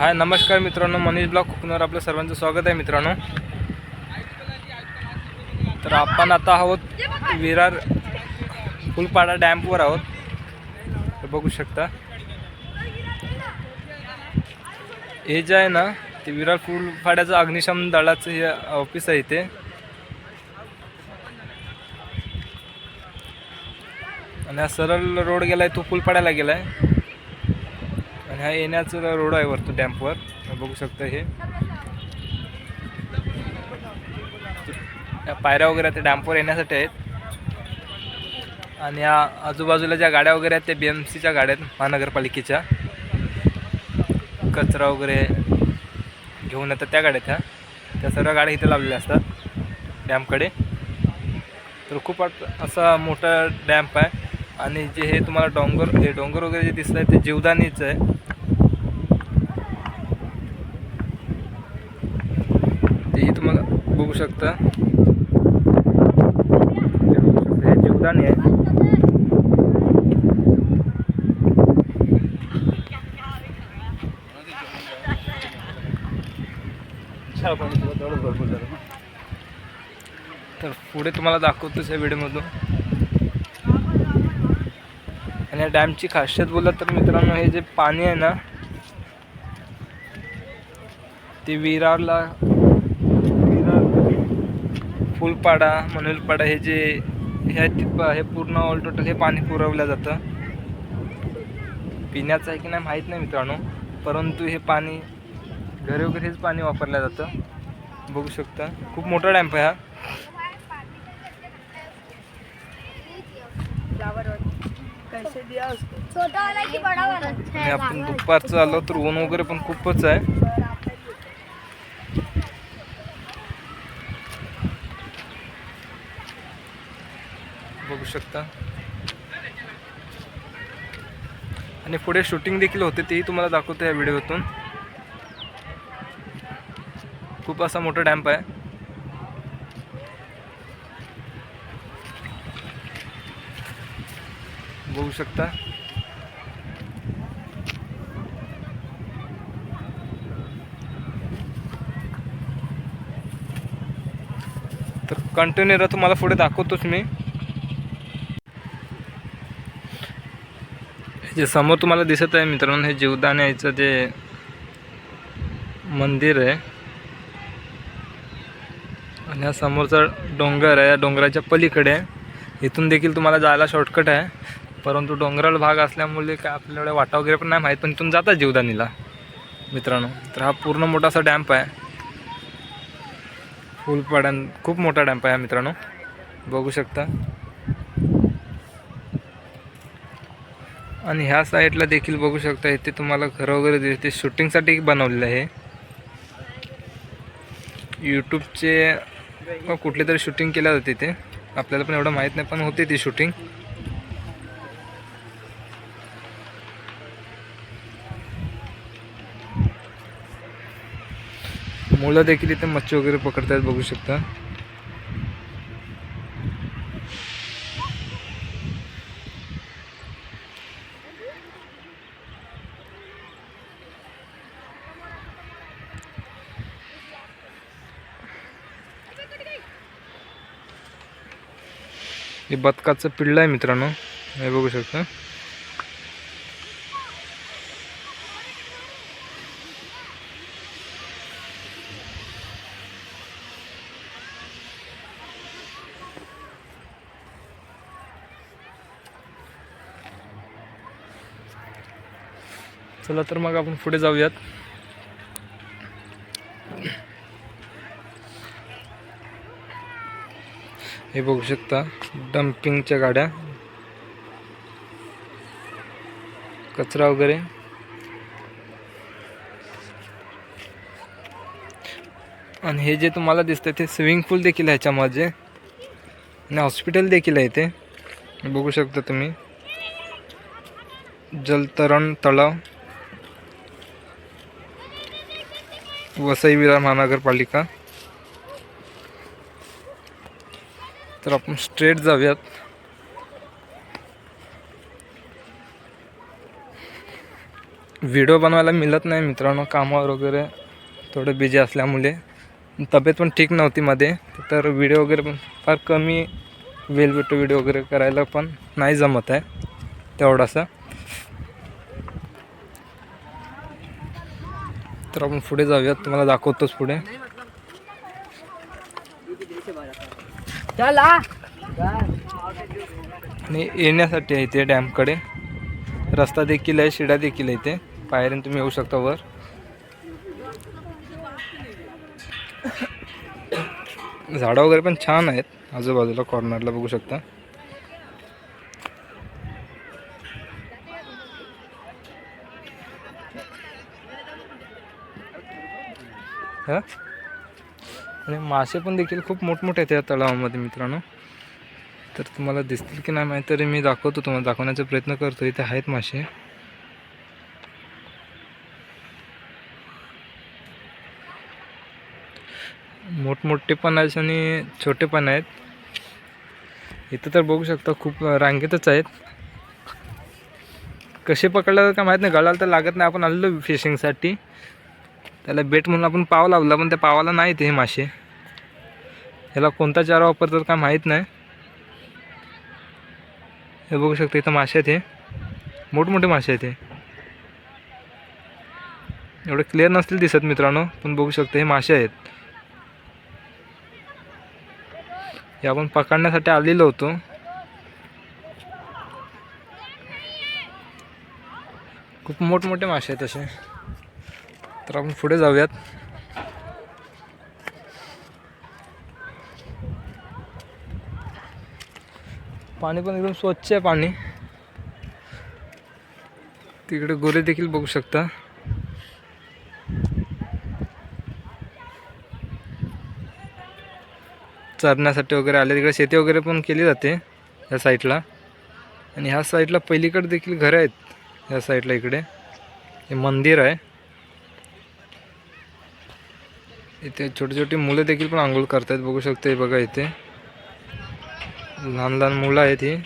हाय नमस्कार मित्रांनो मनीष ब्लॉग कोकणावर आपलं सर्वांचं स्वागत आहे मित्रांनो. तर आपण आता आहोत विरार फुलपाडा डॅम्पवर आहोत. तर बघू शकता. हे जे आहे ना ते विरार फुलपाड्याचं अग्निशमन दलाचं हे ऑफिस आहे इथे. आणि हा सरळ रोड गेलाय तो फुलपाड्याला गेलाय. आणि हा येण्याचा रोड आहे वरतो डॅम्पवर. बघू शकता हे. पायऱ्या वगैरे त्या डॅम्पवर येण्यासाठी आहेत. आणि या आजूबाजूला ज्या गाड्या वगैरे आहेत त्या बी एम सीच्या गाड्या आहेत महानगरपालिकेच्या. कचरा वगैरे घेऊन येतात त्या गाड्या त्या. त्या सर्व गाड्या इथे लावलेल्या असतात डॅमकडे. तर खूप असा मोठा डॅम्प आहे. आणि जे हे तुम्हाला डोंगर हे डोंगर वगैरे जे दिसत आहे ते जीवदानीचं आहे तेही तुम्हाला बघू शकता. हे जीवदानी आहे. तर पुढे तुम्हाला दाखवतोच या व्हिडिओमधून. आणि या डॅमची खासियत बोलत तर मित्रांनो हे जे पाणी आहे ना ते विरारला फुलपाडा मनोलपाडा हे जे हे तिथं- हे पूर्ण ऑल टोटल हे पाणी पुरवलं जातं. पिण्याचं आहे की नाही माहीत नाही मित्रांनो परंतु हे पाणी घरी वगैरे हेच पाणी वापरलं जातं. बघू शकता. खूप मोठा डॅम्प आहे हा. कैसे दिया उसको। छोटा वाला की बड़ा वाला आणि आपण दुपारचं आलो तर ऊन वगैरे पण खूपच आहे बघू शकता. आणि पुढे शूटिंग देखील होते तेही तुम्हाला दाखवतो या व्हिडिओतून. खूप असा मोठा डॅम्प आहे. बघू शकता. तर कंटेनर तुम्हाला पुढे दाखवतोच मी. जे समोर तुम्हाला दिसत आहे मित्रांनो हे जीवदान्याचं जे मंदिर आहे. आणि हा समोरचा डोंगर आहे या डोंगराच्या पलीकडे. इथून देखील तुम्हाला जायला शॉर्टकट आहे. परंतु डोंगराळ भाग असल्यामुळे काय आपल्याला वाटा वगैरे पण नाही माहीत पण इथून जातात जीवदानीला मित्रांनो. तर हा पूर्ण मोठासा डॅम्प आहे. फुलपाड्यां खूप मोठा डॅम्प आहे हा मित्रांनो. बघू शकता. आणि ह्या साईडला देखील बघू शकता इथे तुम्हाला घरं वगैरे दिसते. शूटिंगसाठी बनवलेलं आहे. यूट्यूबचे कुठले तरी शूटिंग केल्या जाते ते आपल्याला पण एवढं माहीत नाही पण होते ती शूटिंग. मुलं देखील इथे मच्छी वगैरे पकडतायत बघू शकता. हे बदकाचं पिल्लं आहे मित्रांनो. हे बघू शकता. चला तर मग आपण पुढे जाऊयात. हे बघू शकता डम्पिंगच्या गाड्या. कचरा वगैरे. आणि हे जे तुम्हाला दिसतं ते स्विमिंग पूल देखील आहे ह्याच्यामध्ये. आणि हॉस्पिटल देखील आहे ते. बघू शकता तुम्ही. जलतरण तलाव. वसई विरार महानगरपालिका. तर आपण स्ट्रेट जाऊयात. व्हिडिओ बनवायला मिळत नाही मित्रांनो कामावर वगैरे थोडं बिझी असल्यामुळे. तब्येत पण ठीक नव्हती मध्ये तर व्हिडिओ वगैरे पण फार कमी वेल भेटतो व्हिडिओ वगैरे करायला पण. नाही जमत आहे तेवढासा. तर आपण पुढे जाऊयात तुम्हाला दाखवतोच पुढे. चला. आणि येण्यासाठी आहे ते डॅमकडे. रस्ता देखील आहे शिडा देखील आहे इथे. पायऱ्याने तुम्ही येऊ शकता वर. झाडं वगैरे पण छान आहेत. आजूबाजूला कॉर्नरला बघू शकता. हा? आणि मासे पण देखील खूप मोठमोठे आहेत या तलावामध्ये मित्रांनो. तर तुम्हाला दिसतील की नाही माहीत तरी मी दाखवतो तुम्हाला दाखवण्याचा प्रयत्न करतो. इथे आहेत मासे. मोठमोठे पण आहेत आणि छोटे पण आहेत. इथं तर बघू शकता खूप रांगेतच आहेत. कसे पकडलं का माहीत नाही गळाला तर लागत नाही आपण आलेलो फिशिंगसाठी त्याला बेट म्हणून आपण पाव लावला पण त्या पावाला नाही ते हे मासे. याला कोणता चारा वापरतात काय माहीत नाही. हे बघू शकता इथं मासे आहेत हे. मोठमोठे मासे आहेत हे. एवढे क्लिअर नसतील दिसत मित्रांनो पण बघू शकता हे मासे आहेत. हे आपण पकडण्यासाठी आलेलो होतो. खूप मोठमोठे मासे आहेत असे. तर आपण पुढे जाऊयात. पाणी पण एकदम स्वच्छ आहे पाणी. तिकडे गोरे देखील बघू शकता. चरण्यासाठी वगैरे आले. तिकडे शेती वगैरे पण केली जाते ह्या साईडला. आणि ह्या साईडला पहिलीकडे देखील घरं आहेत ह्या साईडला इकडे. हे मंदिर आहे. इथे छोटी छोटी मुलं देखील पण आंघोळ करतायत बघू शकते बघा इथे. लहान लहान मुलं आहेत ही.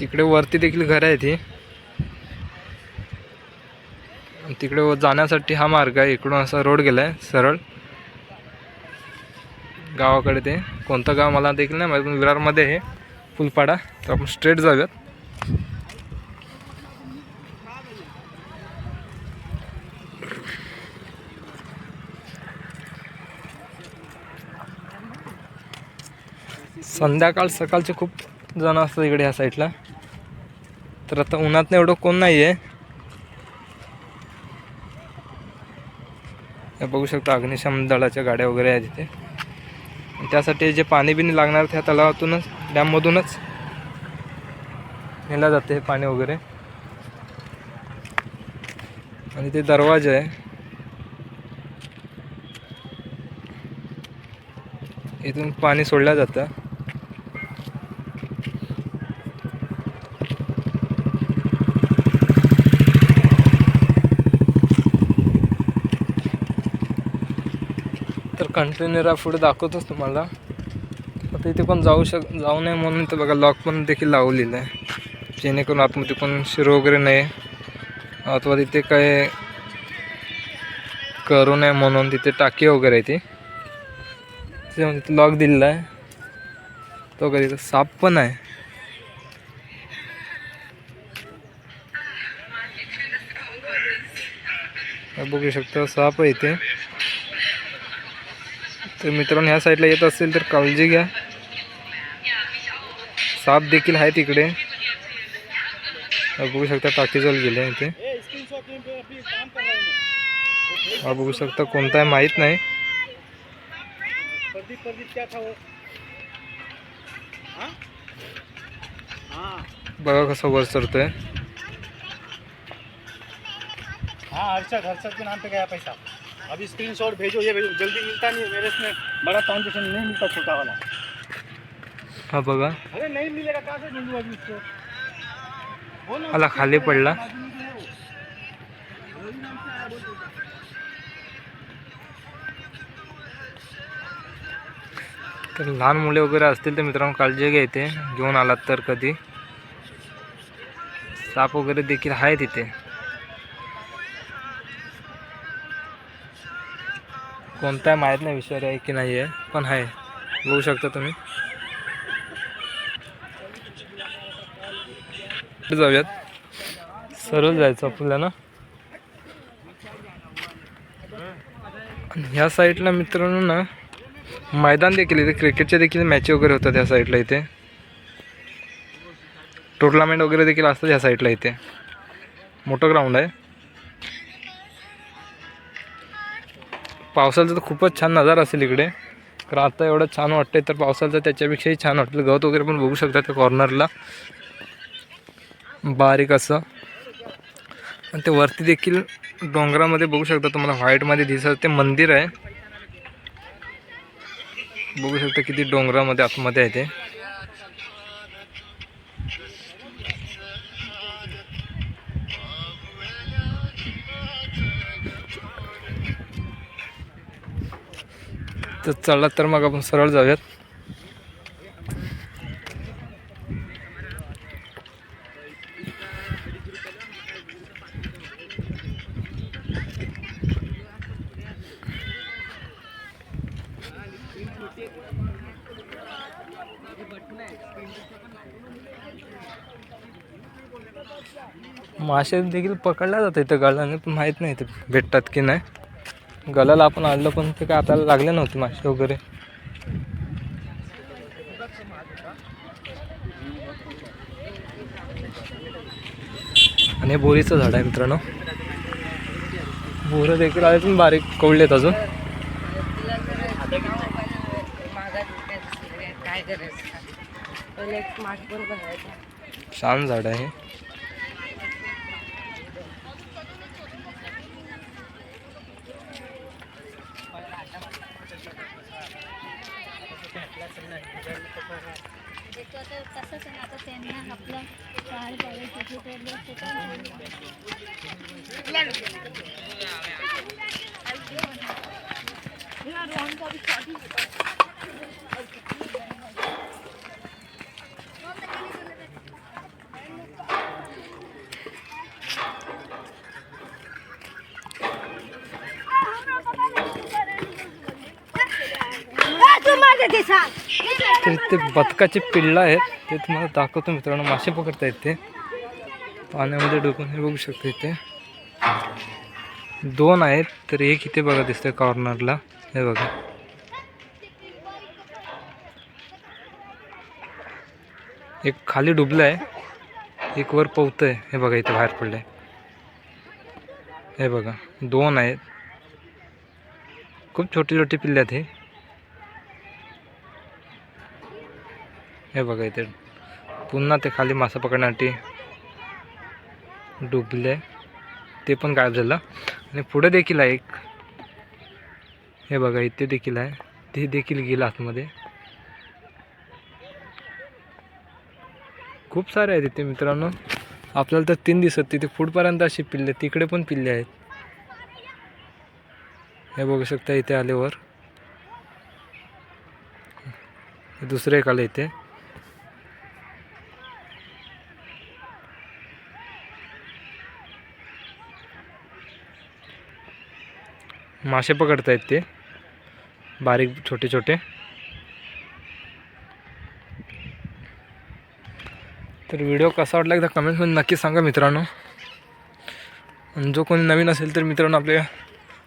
तिकडे वरती देखील घरं आहेत ही. तिकडे जाण्यासाठी हा मार्ग आहे इकडून असा रोड गेलाय सरळ. गावाकडे ते. कोणतं गाव मला देखील नाही माहिती पण विरारमध्ये आहे फुलपाडा. तर आपण स्ट्रेट जाऊयात. संध्याकाळ सकाळचे खूप जण असतात इकडे ह्या साईडला. तर आता उन्हात एवढं कोण नाही आहे बघू शकता अग्निशमन दलाच्या गाड्या वगैरे आहेत तिथे त्यासाठी जे पाणी बिणी लागणार त्या तलावातूनच डॅममधूनच नेलं जाते हे पाणी वगैरे. आणि ते दरवाजा आहे. इथून पाणी सोडलं जातं तर कंटेनर पुढे दाखवतोच तुम्हाला. आता इथे पण जाऊ शक जाऊ नये म्हणून तर बघा लॉक पण देखील लावलेलं आहे. जेणेकरून आतमध्ये पण शिरो वगैरे नाही. अथवा तिथे काय करू नये म्हणून तिथे टाकी वगैरे आहे ती. तिथे लॉक दिलेला आहे. तो कधी तिथं साप पण आहे. बघू शकतो साप आहे इथे. तर मित्रांनो ह्या साईडला येत असेल तर काळजी घ्या. साप देखील आहे तिकडे बघू शकता टाकीजवळ गेले इथे हा बघू शकता कोणता आहे माहीत नाही. बघा कसं वर चढतोय. हा हर्षद हर्षद के नाम पे गया पैसा. अभी स्क्रीनशॉट भेजो ये भेजो। जल्दी मिलता नहीं है मेरे इसमें बड़ा ट्रांजेक्शन नहीं मिलता छोटा वाला। हा बघा। अरे नहीं मिलेगा कहाँ से ढूंढूं अभी उसको वो ना आला खाली पडला। तर लहान मुले वगैरे असतील तर मित्रांनो काळजी घ्या इथे. घेऊन आलात तर कधी. साप वगैरे देखील आहे तिथे कोणता आहे माहीत नाही विषारी आहे की नाही आहे पण आहे. बघू शकता तुम्ही. जाऊयात. सरळ जायचं आपल्याला. ह्या साईडला मित्रांनो ना मैदान देखील इथे क्रिकेटचे देखील मॅच वगैरे होतात ह्या साईडला इथे. टुर्नामेंट वगैरे देखील असतात ह्या साईडला इथे. मोठं ग्राउंड आहे. पावसाचा तर खूपच छान नजारा असेल इकडे. कारण आता एवढं छान वाटतंय तर पावसाचं त्याच्यापेक्षाही छान वाटलं गवत वगैरे पण बघू शकता त्या कॉर्नरला बारीक असं. आणि ते वरती देखील डोंगरामध्ये बघू शकता तुम्हाला व्हाईटमध्ये दिसत ते मंदिर आहे. बघू शकता किती डोंगरामध्ये आतमध्ये आहे ते. तर चला तर मग आपण सरळ जाऊयात. मासे देखील पकडल्या जातात इथं गळाने पण माहीत नाही ते भेटतात की नाही. गळाला आपण आणलं पण ते काय आपल्याला लागले नव्हते मासे वगैरे. आणि हे बोरीचं झाड आहे मित्रांनो. बोरं देखील आहेत पण बारीक कवळलेत अजून. छान झाड आहे त्याचं आता तसंच आहे आता त्यांना आपलं काय करायचं ते ठरलं ते काय तर इथे बदकाचे पिल्लं आहेत. ते तुम्हाला दाखवतो मित्रांनो. मासे पकडता येते पाण्यामध्ये डुबून हे बघू शकतो इथे. दोन आहेत तर एक इथे बघा दिसतंय कॉर्नरला. हे बघा. एक खाली डुबलं आहे एक वर पोहतंय. हे बघा इथे बाहेर पडलंय. हे बघा. दोन आहेत. खूप छोटी छोटी पिल्ले आहेत हे. हे बघा इथे. पुन्हा ते खाली मासा पकडण्यासाठी डुबले. ते पण गायब झालं. आणि पुढे देखील आहे एक. हे बघा इथे देखील आहे. ते देखील गेलं आतमध्ये. खूप सारे आहेत इथे मित्रांनो. आपल्याला तर तीन दिसत तिथे पुढपर्यंत अशी पिल्ले तिकडे पण पिल्ले आहेत. हे बघू शकता इथे आल्यावर. दुसरे एक आलं इथे. मासे पकडतायत ते. बारीक छोटे छोटे तर व्हिडिओ कसा वाटला एकदा कमेंटमध्ये नक्की सांगा मित्रांनो. आणि जो कोणी नवीन असेल तर मित्रांनो आपल्या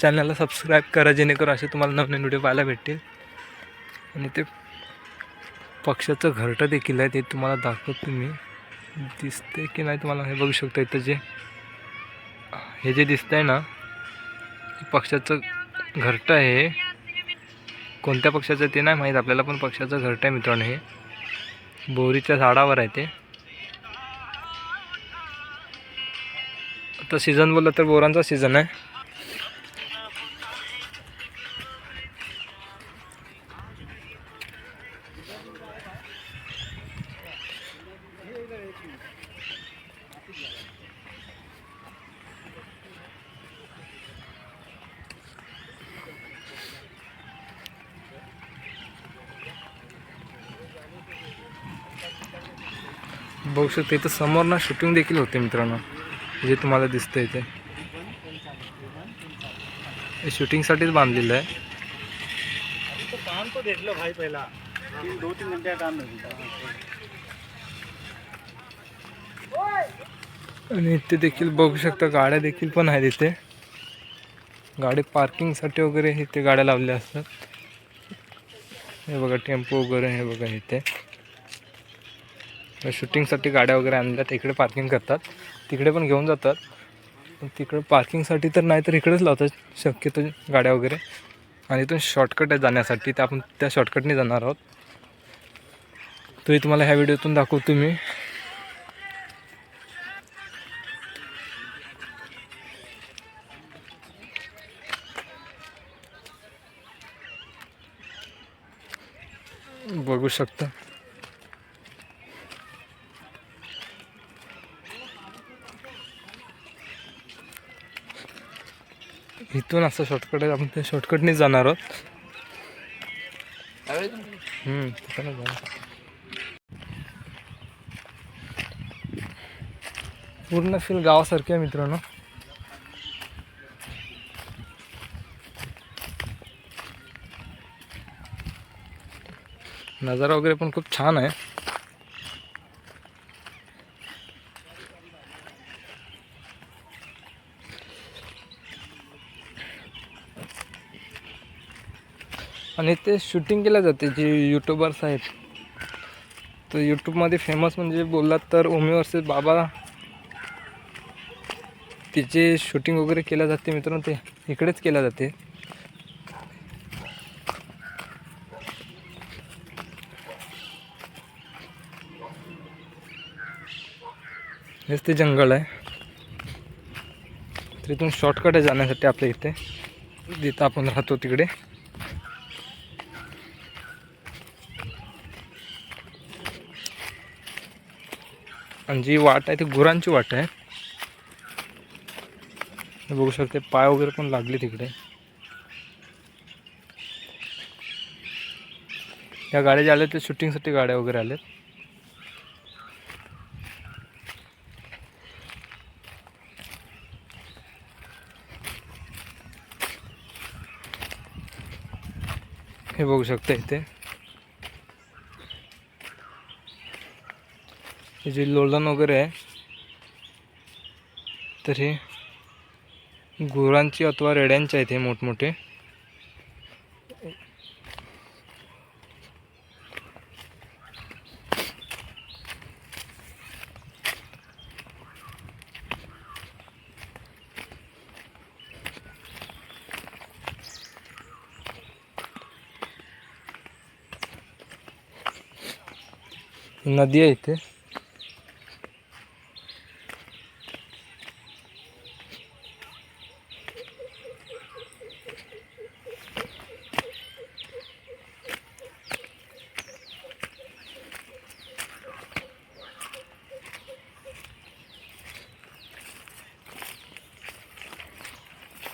चॅनलला सबस्क्राईब करा जेणेकरून असे तुम्हाला नवीन व्हिडिओ पाहायला भेटतील. आणि ते पक्षाचं घरटं देखील आहे ते तुम्हाला दाखवतो मी. दिसते की नाही तुम्हाला हे बघू शकता इथं जे हे जे दिसतंय ना पक्षाचं घरटं आहे कोणत्या पक्षाचं ते नाही माहीत आपल्याला पण पक्षाचं घरटं आहे मित्रांनो हे. बोरीच्या झाडावर आहे ते. आता सीझन बोललं तर बोरांचा सीझन आहे. बघू शकता इथं समोर ना शूटिंग देखील होते मित्रांनो जे तुम्हाला दिसतं इथे हे शूटिंगसाठीच बांधलेलं आहे. आणि इथे देखील बघू शकता गाड्या देखील पण आहेत इथे. गाडी पार्किंगसाठी वगैरे इथे गाड्या लावल्या असतात. हे बघा टेम्पो वगैरे हे बघा इथे. शूटिंगसाठी गाड्या वगैरे आणल्यात इकडे पार्किंग करतात. तिकडे पण घेऊन जातात. पण तिकडे पार्किंगसाठी तर नाही तर इकडेच लावतात. शक्यतो गाड्या वगैरे. आणि इथून शॉर्टकट आहे जाण्यासाठी. तर आपण त्या शॉर्टकटने जाणार आहोत. तोही तुम्हाला ह्या व्हिडिओतून दाखवतो मी. बघू शकता. इथून असं शॉर्टकट आहे आपण त्या शॉर्टकटने जाणार आहोत. पूर्ण फील गावासारखे आहे मित्रांनो. नजारा वगैरे पण खूप छान आहे. आणि ते शूटिंग केलं जाते जे यूट्यूबर्स आहेत. तर यूट्यूबमध्ये फेमस म्हणजे बोललात तर ओमी वर्सेस बाबा. तिचे शूटिंग वगैरे केलं जाते मित्रांनो ते इकडेच केलं जाते. हेच ते जंगल आहे. तर इथून शॉर्टकट आहे जाण्यासाठी आपल्या इथे. जिथं आपण राहतो तिकडे. आणि जी वाट आहे ती गुरांची वाट आहे. बघू शकते पाय वगैरे पण लागले तिकडे. या गाड्या ज्या आल्या त्या शूटिंगसाठी गाड्या वगैरे आल्यात. हे बघू शकता इथे. हे जे लोलन वगैरे आहे तर हे गुरांची अथवा रेड्यांचे आहेत हे मोठमोठे. नदी आहे इथे.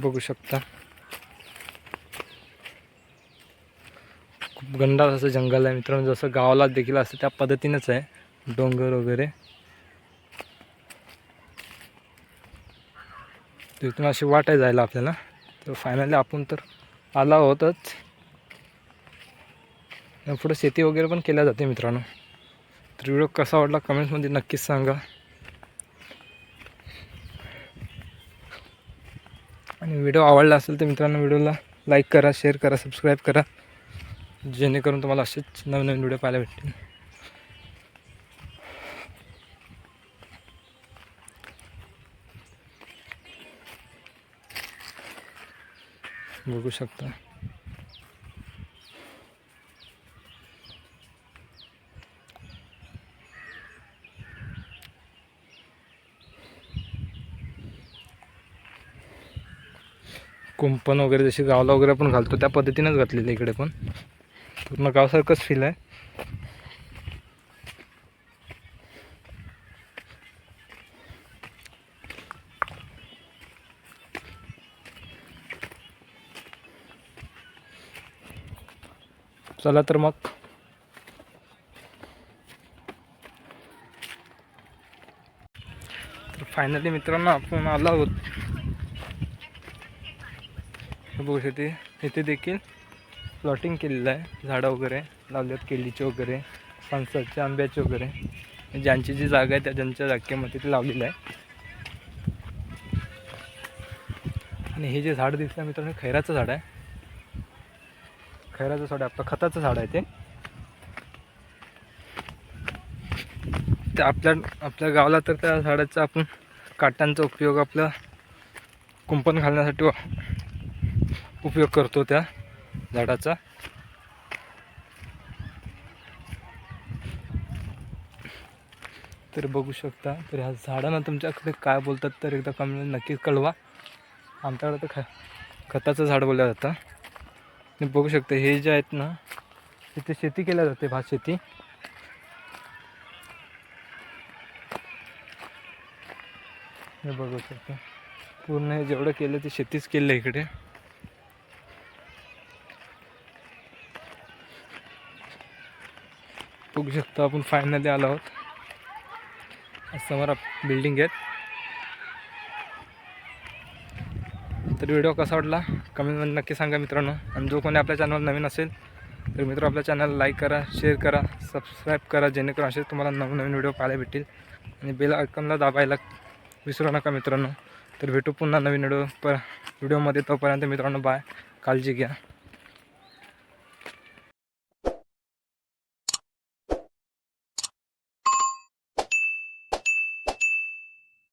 बघू शकता. खूप गंडाळ असं जंगल आहे मित्रांनो. जसं गावाला देखील असतं त्या पद्धतीनंच आहे. डोंगर वगैरे. तिथून अशी वाट आहे जायला आपल्याला. तर फायनली आपण तर आला आहोतच. पुढं शेती वगैरे पण केल्या जाते मित्रांनो. तर व्हिडिओ कसा वाटला कमेंट्समध्ये नक्कीच सांगा. आणि व्हिडिओ आवडला असेल तर मित्रांनो व्हिडिओला लाईक करा शेअर करा सबस्क्राईब करा. जेणेकरून तुम्हाला असेच नवनवीन व्हिडिओ पाहायला भेटतील. बघू शकता. कुंपण वगैरे जशी गावाला वगैरे आपण घालतो त्या पद्धतीनेच घातलेलं आहे इकडे पण. पूर्ण गावासारखंच फील आहे. चला तर मग. फायनली मित्रांनो आपण आलो आहोत. बघू शकते. इथे देखील प्लॉटिंग केलेलं आहे. झाडं वगैरे लावल्यात केळीचे वगैरे फणसाचे आंब्याचे वगैरे. ज्यांची जी जागा आहे त्या ज्यांच्या जागेमध्ये ते लावलेलं आहे. आणि हे जे झाड दिसलं मित्रांनो खैराचं झाड आहे. खैराचं झाड आहे आपलं खताचं झाड आहे ते. आपल्या आपल्या गावाला तर त्या झाडाचा आपण काटांचा उपयोग आपलं कुंपण घालण्यासाठी उपयोग करतो त्या झाडाचा. तर बघू शकता तर ह्या झाडांना तुमच्याकडे काय बोलतात तर एकदा कमेंट नक्कीच कळवा. आमच्याकडे तर ख खताचं झाड बोललं जातं. आणि बघू शकता हे जे आहेत ना इथे शेती केल्या जाते भात शेती. हे बघू शकता. पूर्ण हे जेवढं केलं ते शेतीच केलं आहे इकडे. बघू शकतो आपण फायनली आलो आहोत. समोर बिल्डिंग आहेत. तर व्हिडिओ कसा वाटला? कमेंटमध्ये नक्की सांगा मित्रांनो. आणि जो कोणी आपल्या चॅनल नवीन असेल तर मित्र आपल्या चॅनल लाईक करा शेअर करा सबस्क्राईब करा जेणेकरून असे तुम्हाला नवनवीन व्हिडिओ पाहायला भेटतील. आणि बेल आयकॉनला दाबायला विसरू नका मित्रांनो. तर भेटू पुन्हा नवीन व्हिडिओ प व्हिडिओमध्ये तोपर्यंत मित्रांनो बाय काळजी घ्या.